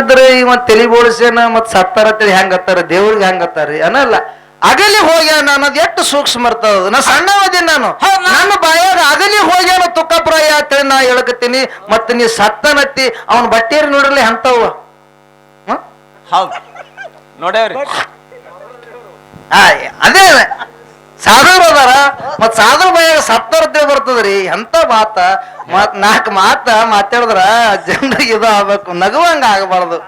ಇದ್ರೆ ಇವ ತಲಿ ಬೋಳಿಸ್ಯಾನ ಮತ್ ಸತ್ತಾರ ಹೆಂಗ್ ಹತ್ತಾರ? ದೇವ್ರಿಗೆ ಹೆಂಗ್ ಹತ್ತಾರ? ಅನ್ನಲ್ಲ. ಅಗಲಿ ಹೋಗ್ಯಾನ ಅನ್ನೋದು ಎಷ್ಟು ಸೂಕ್ಷ್ಮ ಇರ್ತದ ನಾ ಸಣ್ಣವದಿ ನಾನು. ನನ್ನ ಬಾಯಾಗ ಅಗಲಿ ಹೋಗ್ಯಾನ ತುಕ್ಕಪ್ರಾಯ ಅಂತೇಳಿ ನಾ ಹೇಳಕತ್ತೀನಿ ಮತ್ತೆ ನೀ ಸತ್ತನತ್ತಿ. ಅವನ ಬಟ್ಟೆರಿ ನೋಡ್ರಲಿ ಅಂತವ ಆ, ಅದೇ ಸಾಧುರು ಅದಾರ ಮತ್ ಸಾಧು ಎಂತ ಮಾತ? ಮತ್ ನಾಲ್ಕು ಮಾತ ಮಾತಾಡಿದ್ರ ಜನರಿಗೆ ಇದು ಆಗ್ಬೇಕು ನಗುವಂಗ ಆಗಬಾರ್ದು.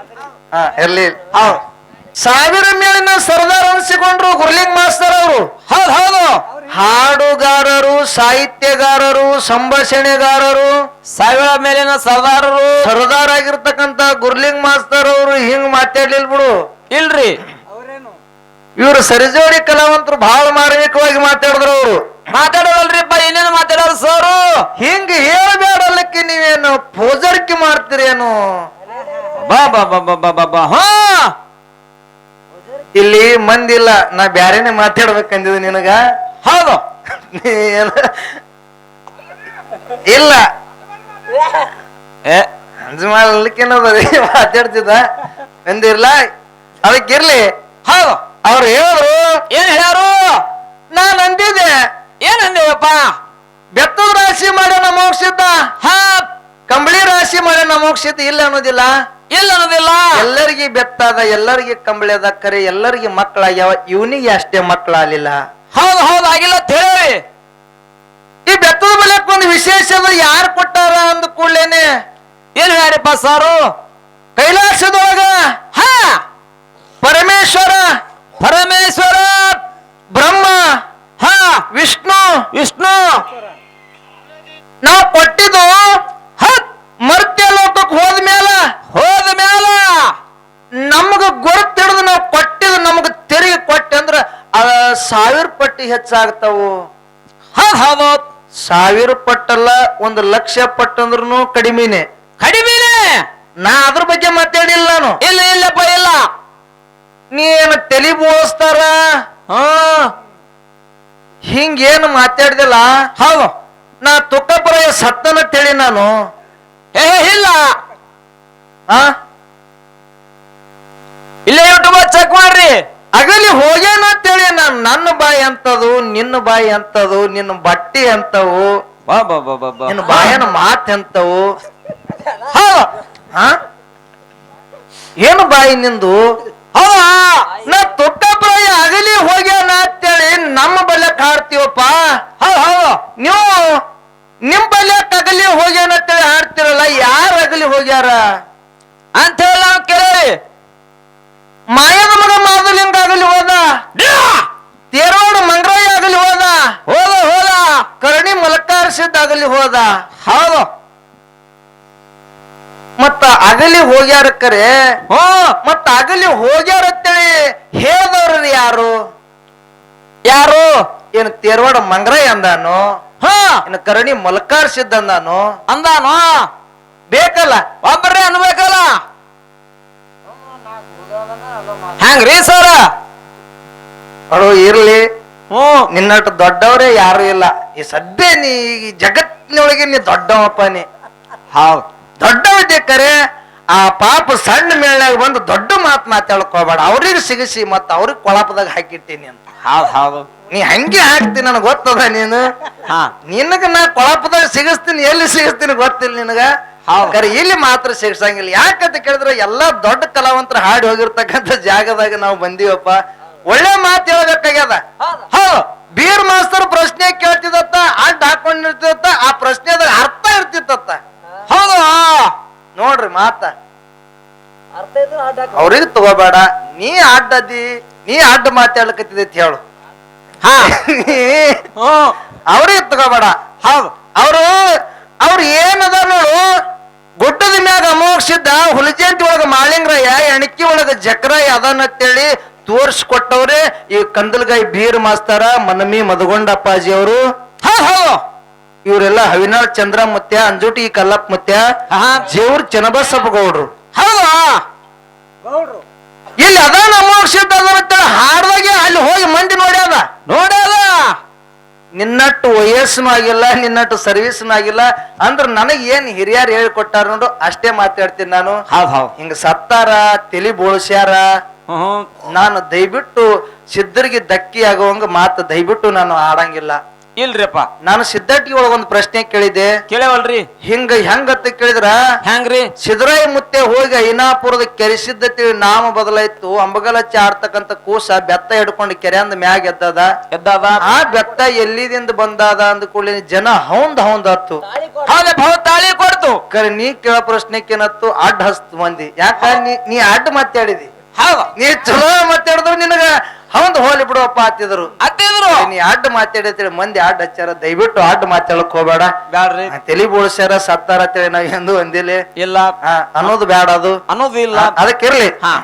ಹಾ ಇರ್ಲಿ. ಹೌದು. ಸಾವಿರ ಮೇಲಿನ ಸರ್ದಾರ್ ಅನ್ಸಿಕೊಂಡ್ರು ಗುರ್ಲಿಂಗ್ ಮಾಸ್ತರ್ ಅವರು. ಹೌದು ಹೌದು. ಹಾಡುಗಾರರು ಸಾಹಿತ್ಯಗಾರರು ಸಂಭಾಷಣೆಗಾರರು. ಸಾವಿರ ಮೇಲಿನ ಸರ್ದಾರರು. ಸರ್ದಾರ್ ಆಗಿರ್ತಕ್ಕಂತ ಗುರ್ಲಿಂಗ್ ಮಾಸ್ತರ್ ಅವರು ಹಿಂಗ್ ಮಾತಾಡ್ಲಿಲ್ ಬಿಡು. ಇಲ್ರಿ. ಇವ್ರು ಸರಿಜೋಡಿ ಕಲಾವಂತರು ಬಹಳ ಮಾರ್ಮಿಕವಾಗಿ ಮಾತಾಡಿದ್ರು ಅವರು. ಸರು ಹಿಂಗ್ ಹೇಳ್ಬೇಡಲ್ಲಕ್ಕೆ ನೀವೇನು ಪೂಜಾರಿಕೆ ಮಾಡ್ತೀರೇನು ಬಾ ಬಾ ಬಾ ಬಾ ಬಾ ಬಾ ಬಾ. ಹಾ! ಇಲ್ಲಿ ಮಂದಿಲ್ಲ ನಾ ಬ್ಯಾರೇನೆ ಮಾತಾಡ್ಬೇಕಂದಿದ್ ನಿನಗ. ಹೌದು. ಇಲ್ಲ. ಏ. ಅಂಜಮಾಲಿಕ್ಕೇನದ ಮಾತಾಡ್ತಿದ್ದ. ಎಂದಿರ್ಲ ಅದಕ್ಕಿರ್ಲಿ ಹೌದು. ಅವ್ರು ಹೇಳಿದ್ರು ಏನ್ ಹೇಳ್ಯಾರು? ನಾನ್ ಅಂದಿದ್ದೆ. ಏನ್ ಅಂದೇವಪ್ಪ? ಬೆತ್ತದ ರಾಶಿ ಮಾಡ್ಯಾನ ಮೋಕ್ಷಿದ್ದ ಹಾ. ಕಂಬಳಿ ರಾಶಿ ಮಾಡ್ಯಾನ ಮೋಕ್ಷಿದ್ದ ಇಲ್ಲ ಅನ್ನೋದಿಲ್ಲ? ಇಲ್ಲ ಅನ್ನೋದಿಲ್ಲ. ಎಲ್ಲರಿಗೆ ಬೆತ್ತದ ಎಲ್ಲರಿಗೆ ಕಂಬಳಿ ಅದ ಕರೆ ಎಲ್ಲರಿಗೆ ಮಕ್ಕಳಾಗ್ಯಾವ ಇವನಿಗೆ ಅಷ್ಟೇ ಮಕ್ಕಳಾಗಲಿಲ್ಲ. ಹೌದು ಹೌದು ಆಗಿಲ್ಲ ಅಂತ ಹೇಳಿ. ಈ ಬೆತ್ತದ ಬಲಕ್ ಒಂದು ವಿಶೇಷ ಯಾರು ಕೊಟ್ಟಾರ ಅಂದ ಕೂಡ್ಲೇನೆ? ಏನ್ ಹೇಳಿಪ್ಪ ಸಾರು? ಕೈಲಾಸದೊಳಗ ಹಾ. ಪರಮೇಶ್ವರ. ಸಾವಿರ ಪಟ್ಟಿ ಹೆಚ್ಚಾಗ್ತಾವು. ಹೌದ್ ಸಾವಿರ ಪಟ್ಟಲ್ಲ ಒಂದು ಲಕ್ಷ ಪಟ್ಟಂದ್ರೂ ಕಡಿಮೆನೆ. ಕಡಿಮೆನೆ. ನಾ ಅದ್ರ ಬಗ್ಗೆ ಮಾತಾಡಿಲ್ಲ ನಾನು. ಇಲ್ಲ ಇಲ್ಲಪ್ಪ ಇಲ್ಲ. ನೀನು ತಲಿ ಬೋಸ್ತಾರ? ಹಾ. ಹಿಂಗೇನು ಮಾತಾಡ್ದಿಲ್ಲ? ಹೌದು. ನಾ ತುಕ್ಕಪುರ ಸತ್ತನ ತಿಳಿ ನಾನು. ಏ ಇಲ್ಲ. ಹಾ ಇಲ್ಲೇ ಯೂಟ್ಯೂಬ್ ಚೆಕ್ ಅಗಲಿ ಹೋಗ್ಯಾನ ಅಂತೇಳಿ ನಾನು ನನ್ನ ಬಾಯಿ ಅಂತದು ನಿನ್ನ ಬಾಯಿ ಅಂತದು ನಿನ್ನ ಬಟ್ಟಿ ಅಂತವು ನಿನ್ನ ಬಾಯನ ಮಾತ್ ಅಂತವು. ಹೌದು ಆ ಏನು ಬಾಯಿ ನಿಂದು? ನಾ ಬಾಯಿ ಅಗಲಿ ಹೋಗ್ಯಾನ ಅಂತೇಳಿ ನಮ್ಮ ಬಲ್ಯ ಹಾಡ್ತೀವಪ್ಪ ನೀವು ನಿಮ್ ಬಲ್ಯ ಅಗಲಿ ಹೋಗ್ಯಾನ ಅಂತೇಳಿ ಹಾಡ್ತಿರಲ್ಲ ಯಾರು ಅಗಲಿ ಹೋಗ್ಯಾರ? ಅಂತ ಹೇಳಿ ನಾವು ಕೇಳಿ ಮಾಯದ ಮಗ ಮಾದಲಿಂಗ ಆಗಲಿ ಹೋದ? ತೇರೋಡ ಮಂಗ್ರಾಯ ಆಗಲಿ ಹೋದ? ಹೋದ ಹೋದ. ಕರ್ಣಿ ಮಲಕಾರ್ಸಿದ್ದ ಆಗಲಿ ಹೋದ? ಹೌದು. ಮತ್ತ ಅಗಲಿ ಹೋಗ್ಯಾರ ಕರೆ? ಹೋ. ಮತ್ತ ಅಗಲಿ ಹೋಗ್ಯಾರ ಅಂತೇಳಿ ಹೇಳ್ದವ್ರ ಯಾರು? ಯಾರು? ಏನು ತೇರ್ವಾಡ ಮಂಗ್ರಾಯ ಅಂದಾನು? ಹಾ. ಇನ್ನು ಕರ್ಣಿ ಮಲಕಾರ್ಸಿದ್ದ ಅಂದಾನು? ಅಂದಾನು? ಬೇಕಲ್ಲ. ಒಬ್ಬರೇ ಅನ್ಬೇಕಲ್ಲ ಹ್ಯಾಂಗ್ರಿ ಸರ? ಅದು ಇರ್ಲಿ. ಹ್ಞೂ. ನಿನ್ನಟ್ಟು ದೊಡ್ಡವರೇ ಯಾರು ಇಲ್ಲ. ಈ ಸದ್ಯ ನೀ ಈ ಜಗತ್ತಿನೊಳಗೆ ನೀ ದೊಡ್ಡವಪ್ಪ ನೀ. ಹೌದು. ದೊಡ್ಡವಿದ್ದೆ ಕರೆ ಆ ಪಾಪ ಸಣ್ಣ ಮೇಳ್ನಾಗ ಬಂದು ದೊಡ್ಡ ಮಾತು ಮಾತಾಡ್ಕೋಬೇಡ. ಅವ್ರಿಗೆ ಸಿಗಿಸಿ ಮತ್ತ ಅವ್ರಿಗೆ ಕೊಳಪದಾಗ ಹಾಕಿಟ್ಟೀನಿ ಅಂತ. ಹೌದು ಹೌದು. ನೀ ಹಂಗೆ ಹಾಕ್ತಿ ನನಗೆ ಗೊತ್ತದ ನೀನು? ಹಾ. ನಿನಗ ನಾ ಕೊಳಪದಾಗ ಸಿಗಿಸ್ತೀನಿ ಎಲ್ಲಿ ಸಿಗಿಸ್ತೀನಿ ಗೊತ್ತಿಲ್ಲ ನಿನಗ. ಕರೆ ಇಲ್ಲಿ ಮಾತ್ರ ಸೇರ್ಸಂಗಿಲ್ಲ. ಯಾಕಂತ ಕೇಳಿದ್ರೆ ಎಲ್ಲಾ ದೊಡ್ಡ ಕಲಾವಂತರ ಹಾಡಿ ಹೋಗಿರ್ತಕ್ಕಂಥ ಜಾಗದಾಗ ನಾವು ಬಂದೀವಪ್ಪ. ಒಳ್ಳೆ ಮಾತು ಹೇಳ್ಬೇಕಾಗ್ಯದ. ಬೀರ್ ಮಾಸ್ತರ್ ಪ್ರಶ್ನೆ ಕೇಳ್ತಿದತ್ತ ಅಡ್ಡ ಹಾಕೊಂಡಿರ್ತಿದತ್ತ ಆ ಪ್ರಶ್ನೆದಾಗ ಅರ್ಥ ಇರ್ತಿತ್ತ ಹೌದು ನೋಡ್ರಿ ಮಾತ. ಅವ್ರಿಗೆ ತಗೋಬೇಡ. ನೀ ಅಡ್ಡದಿ ನೀ ಅಡ್ಡ ಮಾತಾಡ್ಲಕತ್ತಿದೆ ಅಂತ ಹೇಳು. ಅವ್ರಿಗೆ ತಗೋಬೇಡ. ಹೌದು. ಅವ್ರು ಏನದ ನೋಡು ಗುಡ್ಡದ ಮ್ಯಾಗ ಅಮೋಕ್ಷಿದ್ದ ಹುಲಜಂತಿ ಒಳಗ ಮಾಳಿಂಗ್ರಯ್ಯ ಎಣಕಿ ಒಳಗ ಜಕ್ರಾಯ ಅದನ್ನತ್ತೇಳಿ ತೋರ್ಸ್ಕೊಟ್ಟವ್ರೆ ಈ ಕಂದಲ್ಗಾಯಿ ಬೀರ್ ಮಾಸ್ತಾರ ಮನಮಿ ಮದಗೊಂಡಪ್ಪಾಜಿ ಅವರು ಇವರೆಲ್ಲ ಹವಿನಾಳ್ ಚಂದ್ರ ಮುತ್ಯ ಅಂಜುಟಿ ಕಲ್ಲಪ್ಪ ಮುತ್ಯ ಹಾ. ಜೇವ್ರ ಚನ್ನಬಸಪ್ಪ ಗೌಡ್ರು ಹೌದಾ? ಇಲ್ಲಿ ಅದಾನ ಅಮೋಕ್ಷಿದ್ದ ಅದನ್ನತ್ತೇಳಿ ಹಾಡ್ದಾಗೆ ಅಲ್ಲಿ ಹೋಗಿ ಮಂದಿ ನೋಡ್ಯಾದ ನೋಡ್ಯಾದ ನಿನ್ನಟ್ಟು ವಯಸ್ಸನು ಆಗಿಲ್ಲ ನಿನ್ನಟ್ಟು ಸರ್ವಿಸ್ನು ಆಗಿಲ್ಲ ಅಂದ್ರ ನನಗ್ ಏನ್ ಹಿರಿಯರು ಹೇಳ್ಕೊಟ್ಟಾರ ನೋಡು ಅಷ್ಟೇ ಮಾತಾಡ್ತೀನಿ ನಾನು. ಹಿಂಗ ಸತ್ತಾರ ತಲಿ ಬೋಳ್ಸ್ಯಾರ. ನಾನು ದಯವಿಟ್ಟು ಸಿದ್ಧರಿಗೆ ಧಕ್ಕಿ ಆಗುವಂಗ ಮಾತು ದಯವಿಟ್ಟು ನಾನು ಆಡಂಗಿಲ್ಲ ಇಲ್ರಿಪ್ಪ. ನಾನು ಸಿದ್ಧಟ್ಟಿಗೆ ಒಳಗ ಒಂದು ಪ್ರಶ್ನೆ ಕೇಳಿದೆ ಕೇಳವಲ್ರಿ. ಹಿಂಗ ಹೆಂಗತ್ತ ಕೇಳಿದ್ರ? ಹೆಂಗ್ರಿ ಸಿದ್ದರಾಯ ಮುತ್ತೆ ಹೋಗಿ ಐನಾಪುರದ ಕೆರೆಸಿದ್ದ ನಾಮ ಬದಲಾಯ್ತು. ಅಂಬಗಲ ಆಡ್ತಕ್ಕಂತ ಕೂಸ ಬೆತ್ತ ಹಿಡ್ಕೊಂಡು ಕೆರೆ ಅಂದ ಮ್ಯಾಗ ಎದ್ದದ. ಎದ್ದಾದ? ಆ ಬೆತ್ತ ಎಲ್ಲಿದಿಂದ ಬಂದಾದ ಅಂದ ಕೂಡಲೇ ಜನ ಹೌಂದ್ ಹೌಂದ್ ಹತ್ತು. ಹೌದಪ್ಪ ಹೌದ್ ತಾಳಿ ಕೊಡ್ತು. ಕರೆ ನೀ ಕೇಳೋ ಪ್ರಶ್ನೆಕ್ಕೇನತ್ತು ಅಡ್ಡ ಹಸ್ತು ಮಂದಿ. ಯಾಕ? ನೀ ನೀ ಅಡ್ಡ ಮಾತಾಡಿದಿ. ಹೌದು. ನೀ ಚಲೋ ಮಾತಾಡಿದ್ರು ನಿನಗ ಹೌದ್ ಹೋಲಿ ಬಿಡೋಪ್ಪ ಅತ್ತಿದ್ರು ಅತ್ತಿದ್ರು ನೀ ಅಡ್ಡ ಮಾತಾಡಿರ್ತೇಳಿ ಮಂದಿ ಅಡ್ಡ ಹಚ್ಚಾರ ದಯವಿಟ್ಟು ಅಡ್ಡ ಮಾತಾಡಕ್ ಹೋಗ್ಬೇಡ. ಬ್ಯಾಡ್ರಿ. ತಲಿ ಬೋಳ್ಸ್ಯಾರ ಸತ್ತಾರ ಅಂತೇಳಿ ನಾವ್ ಎಂದು ಒಂದಿಲ್ಲ ಇಲ್ಲ. ಅನ್ನೋದು ಬೇಡ ಅದು. ಅನ್ನೋದು ಇಲ್ಲ. ಅದಕ್ಕಿರ್ಲಿ ಹಾ.